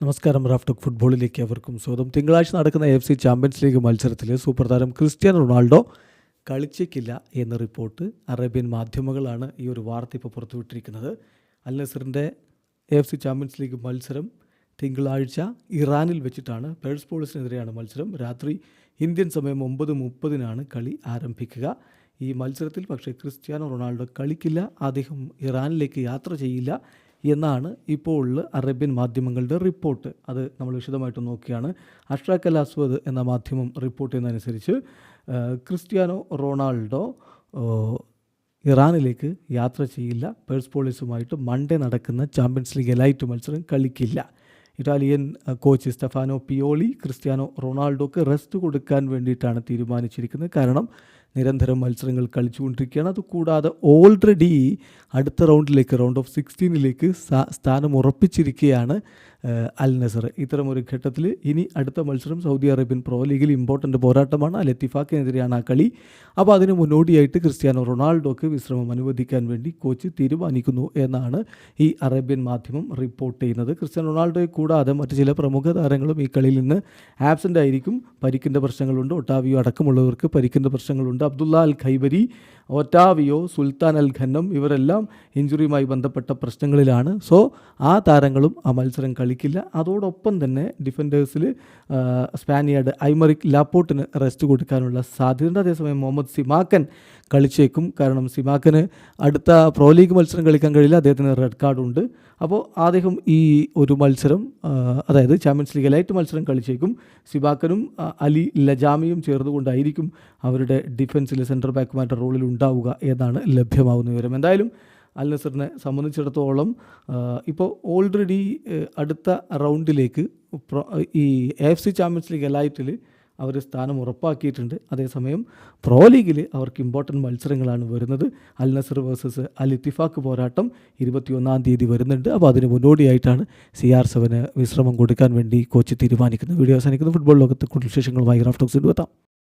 നമസ്കാരം റാഫ്റ്റോക്ക് ഫുട്ബോളിലേക്ക് അവർക്കും സ്വാഗതം. തിങ്കളാഴ്ച നടക്കുന്ന എഫ് സി ചാമ്പ്യൻസ് ലീഗ് മത്സരത്തിൽ സൂപ്പർ താരം ക്രിസ്ത്യാനോ റൊണാൾഡോ കളിച്ചേക്കില്ല എന്ന റിപ്പോർട്ട് അറേബ്യൻ മാധ്യമങ്ങളാണ് ഈ ഒരു വാർത്ത ഇപ്പോൾ പുറത്തുവിട്ടിരിക്കുന്നത്. അൽ നസറിന്റെ എഫ് സി ചാമ്പ്യൻസ് ലീഗ് മത്സരം തിങ്കളാഴ്ച ഇറാനിൽ വെച്ചിട്ടാണ്. പേഴ്സ് പോളിസിനെതിരെയാണ് മത്സരം. രാത്രി ഇന്ത്യൻ സമയം ഒമ്പത് മുപ്പതിനാണ് കളി ആരംഭിക്കുക. ഈ മത്സരത്തിൽ പക്ഷേ ക്രിസ്ത്യാനോ റൊണാൾഡോ കളിക്കില്ല. അദ്ദേഹം ഇറാനിലേക്ക് യാത്ര ചെയ്യില്ല. എന്നാണ് ഇപ്പോൾ ഉള്ള അറേബ്യൻ മാധ്യമങ്ങളുടെ റിപ്പോർട്ട്. അത് നമ്മൾ വിശദമായിട്ട് നോക്കിയാണ് അൽ അസ്വദ് എന്ന മാധ്യമം റിപ്പോർട്ട് ചെയ്യുന്നതനുസരിച്ച് ക്രിസ്ത്യാനോ റൊണാൾഡോ ഇറാനിലേക്ക് യാത്ര ചെയ്യില്ല. പേഴ്സ് പോളീസുമായിട്ട് മൺഡേ നടക്കുന്ന ചാമ്പ്യൻസ് ലീഗ് എലൈറ്റ് മത്സരം കളിക്കില്ല. Italian coach Stefano Pioli Cristiano റൊണാൾഡോക്ക് rest കൊടുക്കാൻ വേണ്ടിയിട്ടാണ് തീരുമാനിച്ചിരിക്കുന്നത്. കാരണം നിരന്തരം മത്സരങ്ങൾ കളിച്ചുകൊണ്ടിരിക്കുകയാണ്. അതുകൂടാതെ ഓൾറെഡി അടുത്ത റൗണ്ടിലേക്ക് റൗണ്ട് ഓഫ് സിക്സ്റ്റീനിലേക്ക് സ്ഥാനം ഉറപ്പിച്ചിരിക്കുകയാണ് അൽ നസർ ഇത്തരമൊരു ഘട്ടത്തിൽ ഇനി അടുത്ത മത്സരം സൗദി അറേബ്യൻ പ്രോ ലീഗിൽ ഇമ്പോർട്ടന്റ് പോരാട്ടമാണ്. അൽ എത്തിഫാക്കിനെതിരെയാണ് ആ കളി. അപ്പോൾ അതിന് മുന്നോടിയായിട്ട് ക്രിസ്ത്യാനോ റൊണാൾഡോക്ക് വിശ്രമം അനുവദിക്കാൻ വേണ്ടി കോച്ച് തീരുമാനിക്കുന്നു എന്നാണ് ഈ അറേബ്യൻ മാധ്യമം റിപ്പോർട്ട് ചെയ്യുന്നത്. ക്രിസ്ത്യാനോ റൊണാൾഡോയെ കൂടാതെ മറ്റ് ചില പ്രമുഖ താരങ്ങളും ഈ കളിയിൽ നിന്ന് ആബ്സെന്റ് ആയിരിക്കും. പരിക്കിന്റെ പ്രശ്നങ്ങളുണ്ട്. ഒട്ടാവിയോ അടക്കമുള്ളവർക്ക് പരിക്കിന്റെ പ്രശ്നങ്ങളുണ്ട്. അബ്ദുള്ള അൽ ഖൈബരി ഒറ്റാവിയോ സുൽത്താൻ അൽ ഖന്നം ഇവരെല്ലാം ഇഞ്ചുറിയുമായി ബന്ധപ്പെട്ട പ്രശ്നങ്ങളിലാണ്. സോ ആ താരങ്ങളും ആ മത്സരം കളിക്കില്ല അതോടൊപ്പം തന്നെ ഡിഫൻഡേഴ്സിൽ സ്പാനിയാർഡ് ഐമറിക് ലാപ്പോട്ടിന് റെസ്റ്റ് കൊടുക്കാനുള്ള സാധ്യതയുണ്ട്. അതേസമയം മുഹമ്മദ് സിമാക്കൻ കളിച്ചേക്കും. കാരണം സിമാക്കന് അടുത്ത പ്രോ ലീഗ് മത്സരം കളിക്കാൻ കഴിയില്ല. അദ്ദേഹത്തിന് റെഡ് കാർഡുണ്ട് അപ്പോൾ അദ്ദേഹം ഈ ഒരു മത്സരം അതായത് ചാമ്പ്യൻസ് ലീഗ് ലൈറ്റ് മത്സരം കളിച്ചേക്കും. സിബാക്കനും അലി ലജാമിയും ചേർന്നുകൊണ്ടായിരിക്കും അവരുടെ ഡിഫൻസിൽ സെന്റർ ബാക്കുമാരുടെ റോളിൽ ഉണ്ടാവുക എന്നാണ് ലഭ്യമാവുന്ന വിവരം. എന്തായാലും അൽ നസറിനെ സംബന്ധിച്ചിടത്തോളം ഇപ്പോൾ ഓൾറെഡി അടുത്ത റൗണ്ടിലേക്ക് ഈ എഫ് സി ചാമ്പ്യൻസ് ലീഗ് എലൈറ്റിൽ അവർ സ്ഥാനം ഉറപ്പാക്കിയിട്ടുണ്ട്. അതേസമയം പ്രോ ലീഗിൽ അവർക്ക് ഇമ്പോർട്ടന്റ് മത്സരങ്ങളാണ് വരുന്നത്. അൽ നസർ വേഴ്സസ് അൽ ഇത്തിഫാക്ക് പോരാട്ടം ഇരുപത്തിയൊന്നാം തീയതി വരുന്നുണ്ട്. അപ്പോൾ അതിന് മുന്നോടിയായിട്ടാണ് സി ആർ സെവന് വിശ്രമം കൊടുക്കാൻ വേണ്ടി കോച്ച് തീരുമാനിക്കുന്നത്. വീഡിയോ അവസാനിക്കുന്ന. ഫുട്ബോൾ ലോകത്ത് കൂടുതൽ വിശേഷങ്ങളുമായി റാഫ്റ്റോക്സ് എത്താം.